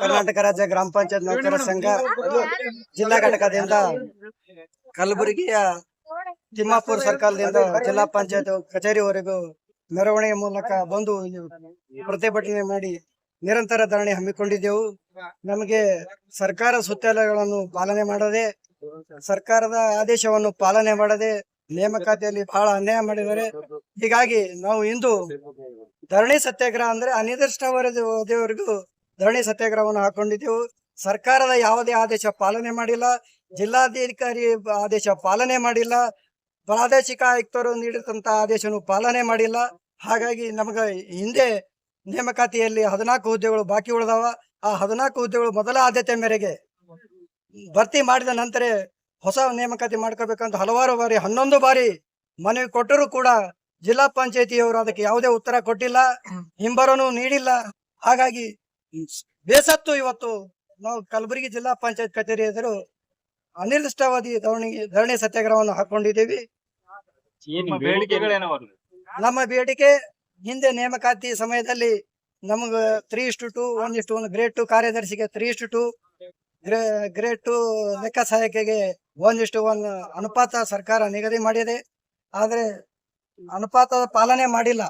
ಕರ್ನಾಟಕ ರಾಜ್ಯ ಗ್ರಾಮ ಪಂಚಾಯತ್ ನೌಕರ ಸಂಘ ಜಿಲ್ಲಾ ಘಟಕದಿಂದ ಕಲಬುರಗಿಯ ತಿಮ್ಮಾಪುರ ಸರ್ಕಲ್ದಿಂದ ಜಿಲ್ಲಾ ಪಂಚಾಯತ್ ಕಚೇರಿವರೆಗೂ ಮೆರವಣಿಗೆ ಮೂಲಕ ಬಂದು ಪ್ರತಿಭಟನೆ ಮಾಡಿ ನಿರಂತರ ಧರಣಿ ಹಮ್ಮಿಕೊಂಡಿದ್ದೆವು. ನಮಗೆ ಸರ್ಕಾರ ಸುತ್ತೋಲೆಗಳನ್ನು ಪಾಲನೆ ಮಾಡದೆ ಸರ್ಕಾರದ ಆದೇಶವನ್ನು ಪಾಲನೆ ಮಾಡದೆ ನೇಮಕಾತಿಯಲ್ಲಿ ಬಹಳ ಅನ್ಯಾಯ ಮಾಡಿದರೆ ಹೀಗಾಗಿ ನಾವು ಇಂದು ಧರಣಿ ಸತ್ಯಾಗ್ರಹ ಅಂದ್ರೆ ಅನಿರ್ದಿಷ್ಟಾವಧಿವರೆಗೂ ಧರಣಿ ಸತ್ಯಾಗ್ರಹವನ್ನು ಹಾಕೊಂಡಿದ್ದೆವು. ಸರ್ಕಾರದ ಯಾವುದೇ ಆದೇಶ ಪಾಲನೆ ಮಾಡಿಲ್ಲ. ಜಿಲ್ಲಾಧಿಕಾರಿ ಆದೇಶ ಪಾಲನೆ ಮಾಡಿಲ್ಲ. ಪ್ರಾದೇಶಿಕ ಆಯುಕ್ತರು ನೀಡಿದಂತ ಆದೇಶವನ್ನು ಪಾಲನೆ ಮಾಡಿಲ್ಲ. ಹಾಗಾಗಿ ನಮಗೆ ಹಿಂದೆ ನೇಮಕಾತಿಯಲ್ಲಿ ಹದಿನಾಲ್ಕು ಹುದ್ದೆಗಳು ಬಾಕಿ ಉಳಿದಾವ. ಆ ಹದಿನಾಲ್ಕು ಹುದ್ದೆಗಳು ಮೊದಲ ಆದ್ಯತೆ ಮೇರೆಗೆ ಭರ್ತಿ ಮಾಡಿದ ನಂತರ ಹೊಸ ನೇಮಕಾತಿ ಮಾಡ್ಕೋಬೇಕಂತ ಹಲವಾರು ಬಾರಿ, ಹನ್ನೊಂದು ಬಾರಿ ಮನವಿ ಕೊಟ್ಟರೂ ಕೂಡ ಜಿಲ್ಲಾ ಪಂಚಾಯತಿಯವರು ಅದಕ್ಕೆ ಯಾವುದೇ ಉತ್ತರ ಕೊಟ್ಟಿಲ್ಲ. ಹಿಂಬರನು ನೀಡಿಲ್ಲ. ಹಾಗಾಗಿ ಬೇಸತ್ತು ಇವತ್ತು ನಾವು ಕಲಬುರಗಿ ಜಿಲ್ಲಾ ಪಂಚಾಯತ್ ಕಚೇರಿ ಎದುರು ಅನಿರ್ದಿಷ್ಟಾವಧಿ ಧರಣಿ ಧರಣಿ ಸತ್ಯಾಗ್ರಹವನ್ನು ಹಾಕೊಂಡಿದ್ದೀವಿ. ನಮ್ಮ ಬೇಡಿಕೆ ಹಿಂದೆ ನೇಮಕಾತಿ ಸಮಯದಲ್ಲಿ ನಮಗ ತ್ರೀ ಇಷ್ಟು ಟು ಒನ್ ಇಷ್ಟು ಒನ್ ಗ್ರೇಡ್ ಟು ಕಾರ್ಯದರ್ಶಿಗೆ ತ್ರೀ ಇಷ್ಟು ಟು ಗ್ರೇಡ್ ಟು ಲೆಕ್ಕ ಸಹಾಯಕಿಗೆ ಒಂದಿಷ್ಟು ಇಷ್ಟು ಒನ್ ಅನುಪಾತ ಸರ್ಕಾರ ನಿಗದಿ ಮಾಡಿದೆ. ಆದ್ರೆ ಅನುಪಾತದ ಪಾಲನೆ ಮಾಡಿಲ್ಲ.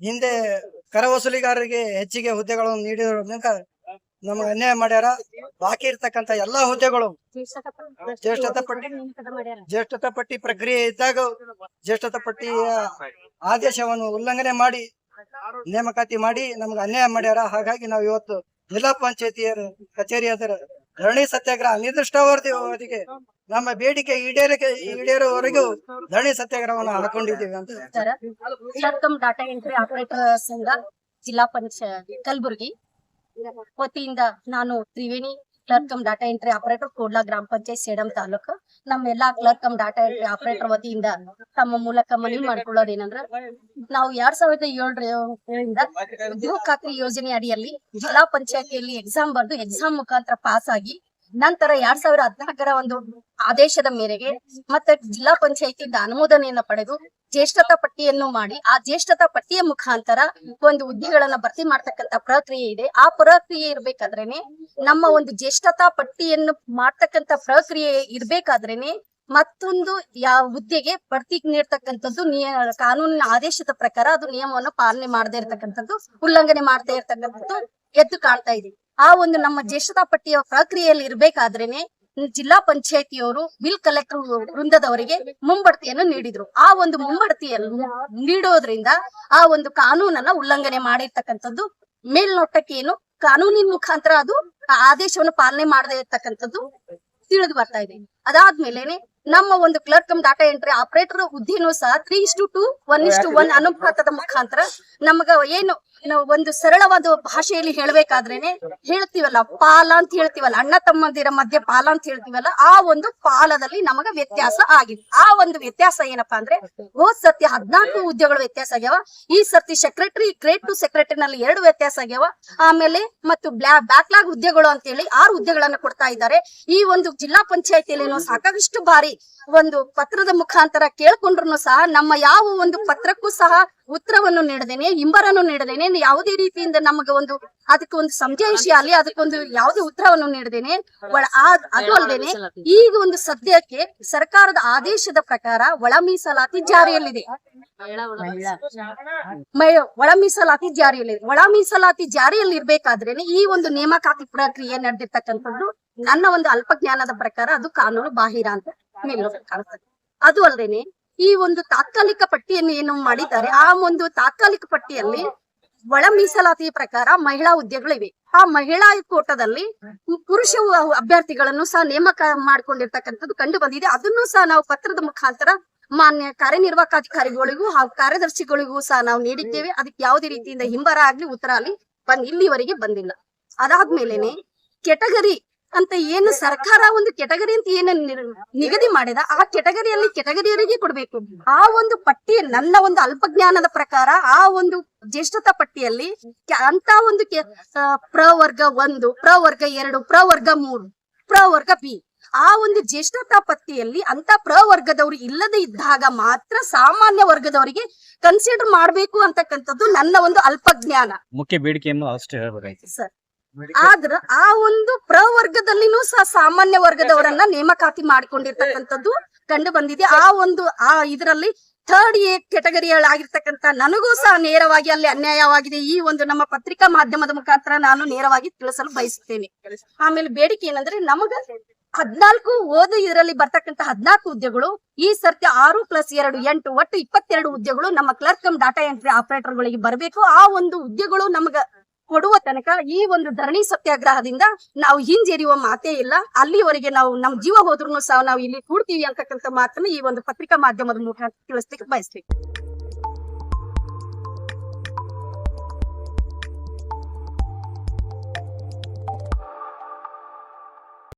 ಹಿಂದೆ ಕರ ವಸೂಲಿಗಾರರಿಗೆ ಹೆಚ್ಚಿಗೆ ಹುದ್ದೆಗಳನ್ನು ನೀಡಿರೋದ್ರಿಂದ ನಮ್ಗೆ ಅನ್ಯಾಯ ಮಾಡ್ಯಾರ. ಬಾಕಿ ಇರ್ತಕ್ಕಂತ ಎಲ್ಲಾ ಹುದ್ದೆಗಳು ಜ್ಯೇಷ್ಠತಾ ಪಟ್ಟಿ ಜ್ಯೇಷ್ಠತಾ ಪಟ್ಟಿ ಪ್ರಕ್ರಿಯೆ ಇದ್ದಾಗ ಜ್ಯೇಷ್ಠತಾ ಪಟ್ಟಿಯ ಆದೇಶವನ್ನು ಉಲ್ಲಂಘನೆ ಮಾಡಿ ನೇಮಕಾತಿ ಮಾಡಿ ನಮ್ಗೆ ಅನ್ಯಾಯ ಮಾಡ್ಯಾರ. ಹಾಗಾಗಿ ನಾವು ಇವತ್ತು ಜಿಲ್ಲಾ ಪಂಚಾಯತಿಯ ಕಚೇರಿ ಅದರ ಧರಣಿ ಸತ್ಯಾಗ್ರಹ ಅನಿರ್ದಿಷ್ಟಾವಧಿಗೆ ನಮ್ಮ ಬೇಡಿಕೆ ಈಡೇರಿಕೆ ಈಡೇರುವವರೆಗೂ ಧರಣಿ ಸತ್ಯಾಗ್ರಹವನ್ನು ಹಾಕೊಂಡಿದ್ದೀವಿ ಅಂತ ಡಾಟಾ ಎಂಟ್ರಿ ಆಪರೇಟರ್ ಸಂಘ ಜಿಲ್ಲಾ ಪಂಚಾಯತ್ ಕಲಬುರಗಿ. ವತಿಯಿಂದ ನಾನು Triveni clerk cum data entry operator Kodla ಗ್ರಾಮ ಪಂಚಾಯತ್ ಸೇಡಂ ತಾಲೂಕು ನಮ್ಮ ಎಲ್ಲಾ clerk cum data entry operator ವತಿಯಿಂದ ತಮ್ಮ ಮೂಲಕ ಮನವಿ ಮಾಡ್ಕೊಳ್ಳೋದೇನಂದ್ರ ನಾವು ಎರಡ್ ಸಾವಿರದ ಏಳರಿಂದ ಉದ್ಯೋಗ ಖಾತ್ರಿ ಯೋಜನೆ ಅಡಿಯಲ್ಲಿ ಜಿಲ್ಲಾ ಪಂಚಾಯತಿಯಲ್ಲಿ ಎಕ್ಸಾಮ್ ಬರೆದು ಎಕ್ಸಾಮ್ ಮುಖಾಂತರ ಪಾಸ್ ಆಗಿ ನಂತರ ಎರಡ್ ಸಾವಿರ ಹದಿನಾಲ್ಕರ ಒಂದು ಆದೇಶದ ಮೇರೆಗೆ ಮತ್ತೆ ಜಿಲ್ಲಾ ಪಂಚಾಯತಿಯಿಂದ ಅನುಮೋದನೆಯನ್ನ ಪಡೆದು ಜ್ಯೇಷ್ಠತಾ ಪಟ್ಟಿಯನ್ನು ಮಾಡಿ, ಆ ಜ್ಯೇಷ್ಠತಾ ಪಟ್ಟಿಯ ಮುಖಾಂತರ ಒಂದು ಹುದ್ದೆಗಳನ್ನ ಭರ್ತಿ ಮಾಡ್ತಕ್ಕಂತ ಪ್ರಕ್ರಿಯೆ ಇದೆ. ಆ ಪ್ರಕ್ರಿಯೆ ಇರ್ಬೇಕಾದ್ರೇನೆ ನಮ್ಮ ಒಂದು ಜ್ಯೇಷ್ಠತಾ ಪಟ್ಟಿಯನ್ನು ಮಾಡ್ತಕ್ಕಂತ ಪ್ರಕ್ರಿಯೆ ಇರ್ಬೇಕಾದ್ರೇನೆ ಮತ್ತೊಂದು ಯಾವ ಹುದ್ದೆಗೆ ಭರ್ತಿ ನೀಡ್ತಕ್ಕಂಥದ್ದು ನಿಯ, ಕಾನೂನಿನ ಆದೇಶದ ಪ್ರಕಾರ ಅದು ನಿಯಮವನ್ನು ಪಾಲನೆ ಮಾಡದೇ ಇರತಕ್ಕಂಥದ್ದು, ಉಲ್ಲಂಘನೆ ಮಾಡದೇ ಇರತಕ್ಕಂಥದ್ದು ಎದ್ದು ಕಾಣ್ತಾ ಇದೆ. ಆ ಒಂದು ನಮ್ಮ ಜ್ಯೇಷ್ಠತಾ ಪಟ್ಟಿಯ ಪ್ರಕ್ರಿಯೆಯಲ್ಲಿ ಇರಬೇಕಾದ್ರೇನೆ ಜಿಲ್ಲಾ ಪಂಚಾಯತಿಯವರು, ಬಿಲ್ ಕಲೆಕ್ಟರ್ ವೃಂದದವರಿಗೆ ಮುಂಬಡ್ತಿಯನ್ನು ನೀಡಿದ್ರು. ಆ ಒಂದು ಮುಂಬಡ್ತಿಯನ್ನು ನೀಡೋದ್ರಿಂದ ಆ ಒಂದು ಕಾನೂನನ್ನ ಉಲ್ಲಂಘನೆ ಮಾಡಿರ್ತಕ್ಕಂಥದ್ದು, ಮೇಲ್ನೋಟಕ್ಕೆ ಏನು ಕಾನೂನಿನ ಮುಖಾಂತರ ಅದು ಆದೇಶವನ್ನು ಪಾಲನೆ ಮಾಡದೇ ಇರ್ತಕ್ಕಂಥದ್ದು ತಿಳಿದು ಬರ್ತಾ ಇದೆ. ಅದಾದ್ಮೇಲೆನೆ ನಮ್ಮ ಒಂದು ಕ್ಲರ್ಕ್ ಡಾಟಾ ಎಂಟ್ರಿ ಆಪರೇಟರ್ ಹುದ್ದೆನೂ ಸಹ ತ್ರೀ ಇಷ್ಟು ಟು ಒನ್ ಇಷ್ಟು ಒನ್ ಅನುಪಾತದ ಮುಖಾಂತರ ನಮಗ ಏನು ಒಂದು ಸರಳವಾದ ಭಾಷೆಯಲ್ಲಿ ಹೇಳ್ಬೇಕಾದ್ರೇನೆ ಹೇಳ್ತೀವಲ್ಲ, ಪಾಲ ಅಂತ ಹೇಳ್ತೀವಲ್ಲ, ಅಣ್ಣ ತಮ್ಮಂದಿರ ಮಧ್ಯೆ ಪಾಲ ಅಂತ ಹೇಳ್ತೀವಲ್ಲ, ಆ ಒಂದು ಪಾಲದಲ್ಲಿ ನಮಗ ವ್ಯತ್ಯಾಸ ಆಗಿದೆ. ಆ ಒಂದು ವ್ಯತ್ಯಾಸ ಏನಪ್ಪಾ ಅಂದ್ರೆ ಹೋದ್ ಸತಿ ಹದ್ನಾಲ್ಕು ಹುದ್ದೆಗಳು ವ್ಯತ್ಯಾಸ ಆಗ್ಯಾವ, ಈ ಸರ್ತಿ ಸೆಕ್ರೆಟರಿ ಗ್ರೇಟ್ ಟು ಸೆಕ್ರೆಟರಿ ನಲ್ಲಿ ಎರಡು ವ್ಯತ್ಯಾಸ ಆಗ್ಯಾವ, ಆಮೇಲೆ ಮತ್ತು ಬ್ಯಾಕ್ಲಾಗ್ ಹುದ್ದೆಗಳು ಅಂತ ಹೇಳಿ ಆರು ಹುದ್ದೆಗಳನ್ನ ಕೊಡ್ತಾ ಇದ್ದಾರೆ. ಈ ಒಂದು ಜಿಲ್ಲಾ ಪಂಚಾಯತಿಯಲ್ಲಿ ನಾವು ಸಾಕಷ್ಟು ಬಾರಿ ಒಂದು ಪತ್ರದ ಮುಖಾಂತರ ಕೇಳ್ಕೊಂಡ್ರು ಸಹ ನಮ್ಮ ಯಾವ ಒಂದು ಪತ್ರಕ್ಕೂ ಸಹ ಉತ್ತರವನ್ನು ನೀಡದೇನೆ, ಹಿಂಬರನ್ನು ನೀಡದೇನೆ ಯಾವುದೇ ರೀತಿಯಿಂದ ನಮಗೆ ಒಂದು ಅದಕ್ಕೆ ಒಂದು ಸಂಜಯಿಸಿ ಅಲ್ಲಿ ಅದಕ್ಕೊಂದು ಯಾವುದೇ ಉತ್ತರವನ್ನು ನೀಡದೇನೆ. ಅದು ಅಲ್ಲದೇನೆ ಈಗ ಒಂದು ಸದ್ಯಕ್ಕೆ ಸರ್ಕಾರದ ಆದೇಶದ ಪ್ರಕಾರ ಒಳ ಮೀಸಲಾತಿ ಜಾರಿಯಲ್ಲಿದೆ. ಒಳ ಮೀಸಲಾತಿ ಜಾರಿಯಲ್ಲಿದೆ. ಒಳ ಮೀಸಲಾತಿ ಜಾರಿಯಲ್ಲಿ ಈ ಒಂದು ನೇಮಕಾತಿ ಪ್ರಕ್ರಿಯೆ ನಡೆದಿರ್ತಕ್ಕಂಥದ್ದು ನನ್ನ ಒಂದು ಅಲ್ಪ ಜ್ಞಾನದ ಪ್ರಕಾರ ಅದು ಕಾನೂನು ಬಾಹಿರ ಅಂತ ಕಾಣಿಸ್ತದೆ. ಅದು ಅಲ್ಲದೇನೆ ಈ ಒಂದು ತಾತ್ಕಾಲಿಕ ಪಟ್ಟಿಯನ್ನು ಏನು ಮಾಡಿದ್ದಾರೆ, ಆ ಒಂದು ತಾತ್ಕಾಲಿಕ ಪಟ್ಟಿಯಲ್ಲಿ ಒಳ ಮೀಸಲಾತಿ ಪ್ರಕಾರ ಮಹಿಳಾ ಹುದ್ದೆಗಳಿವೆ. ಆ ಮಹಿಳಾ ಕೋಟದಲ್ಲಿ ಪುರುಷ ಅಭ್ಯರ್ಥಿಗಳನ್ನು ಸಹ ನೇಮಕ ಮಾಡ್ಕೊಂಡಿರ್ತಕ್ಕಂಥದ್ದು ಕಂಡು ಬಂದಿದೆ. ಅದನ್ನು ಸಹ ನಾವು ಪತ್ರದ ಮುಖಾಂತರ ಮಾನ್ಯ ಕಾರ್ಯನಿರ್ವಾಹಕಾಧಿಕಾರಿಗಳಿಗೂ ಹಾಗೂ ಕಾರ್ಯದರ್ಶಿಗಳಿಗೂ ಸಹ ನಾವು ನೀಡಿದ್ದೇವೆ. ಅದಕ್ಕೆ ಯಾವುದೇ ರೀತಿಯಿಂದ ಹಿಂಬರ ಆಗ್ಲಿ, ಉತ್ತರ ಆಗ್ಲಿ ಬಂದ್ ಇಲ್ಲಿವರೆಗೆ ಬಂದಿಲ್ಲ. ಅದಾದ್ಮೇಲೆನೆ ಕೆಟಗರಿ ಅಂತ ಏನು ಸರ್ಕಾರ ಒಂದು ಕೆಟಗರಿ ಅಂತ ಏನು ನಿಗದಿ ಮಾಡಿದ ಆ ಕೆಟಗರಿಯಲ್ಲಿ ಕೆಟಗರಿಯವರಿಗೆ ಕೊಡಬೇಕು. ಆ ಒಂದು ಪಟ್ಟಿ ನನ್ನ ಒಂದು ಅಲ್ಪಜ್ಞಾನದ ಪ್ರಕಾರ ಆ ಒಂದು ಜ್ಯೇಷ್ಠತಾ ಪಟ್ಟಿಯಲ್ಲಿ ಅಂತ ಒಂದು ಪ್ರವರ್ಗ ಒಂದು ಪ್ರವರ್ಗ ಎರಡು ಪ್ರವರ್ಗ ಮೂರು ಪ್ರವರ್ಗ ಬಿ. ಆ ಒಂದು ಜ್ಯೇಷ್ಠತಾ ಪಟ್ಟಿಯಲ್ಲಿ ಅಂತ ಪ್ರವರ್ಗದವರು ಇಲ್ಲದೆ ಇದ್ದಾಗ ಮಾತ್ರ ಸಾಮಾನ್ಯ ವರ್ಗದವರಿಗೆ ಕನ್ಸಿಡರ್ ಮಾಡಬೇಕು ಅಂತಕ್ಕಂಥದ್ದು ನನ್ನ ಒಂದು ಅಲ್ಪಜ್ಞಾನ. ಮುಖ್ಯ ಬೇಡಿಕೆಯನ್ನು ಅಷ್ಟೇ ಹೇಳಬೇಕಾಯ್ತು. ಸರ್. ಆದ್ರ ಆ ಒಂದು ಪ್ರವರ್ಗದಲ್ಲಿನೂ ಸಹ ಸಾಮಾನ್ಯ ವರ್ಗದವರನ್ನ ನೇಮಕಾತಿ ಮಾಡಿಕೊಂಡಿರ್ತಕ್ಕಂಥದ್ದು ಕಂಡು ಬಂದಿದೆ. ಆ ಒಂದು ಆ ಇದರಲ್ಲಿ ಥರ್ಡ್ ಎ ಕೆಟಗರಿಯಾಗಿರ್ತಕ್ಕಂತ ನನಗೂ ಸಹ ನೇರವಾಗಿ ಅಲ್ಲಿ ಅನ್ಯಾಯವಾಗಿದೆ. ಈ ಒಂದು ನಮ್ಮ ಪತ್ರಿಕಾ ಮಾಧ್ಯಮದ ಮುಖಾಂತರ ನಾನು ನೇರವಾಗಿ ತಿಳಿಸಲು ಬಯಸುತ್ತೇನೆ. ಆಮೇಲೆ ಬೇಡಿಕೆ ಏನಂದ್ರೆ ನಮಗ ಹದ್ನಾಲ್ಕು ಓದು ಇದರಲ್ಲಿ ಬರ್ತಕ್ಕಂತ ಹದ್ನಾಲ್ಕು ಹುದ್ದೆಗಳು ಈ ಸರ್ತಿ ಆರು ಪ್ಲಸ್ ಎರಡು ಎಂಟು ಒಟ್ಟು ಇಪ್ಪತ್ತೆರಡು ಹುದ್ದೆಗಳು ನಮ್ಮ clerk cum data entry operator ಗಳಿಗೆ ಬರಬೇಕು. ಆ ಒಂದು ಹುದ್ದೆಗಳು ನಮಗ ಕೊಡುವ ತನಕ ಈ ಒಂದು ಧರಣಿ ಸತ್ಯಾಗ್ರಹದಿಂದ ನಾವು ಹಿಂಜರಿಯುವ ಮಾತೇ ಇಲ್ಲ. ಅಲ್ಲಿವರೆಗೆ ನಾವು ನಮ್ ಜೀವ ಹೋದ್ರು ಸಹ ನಾವು ಇಲ್ಲಿ ಕೂಡ್ತೀವಿ ಅಂತಕ್ಕಂಥ ಮಾತನ್ನ ಈ ಒಂದು ಪತ್ರಿಕಾ ಮಾಧ್ಯಮದ ಮೂಲಕ ತಿಳಿಸ್ಲಿಕ್ಕೆ ಬಯಸ್ತೀವಿ.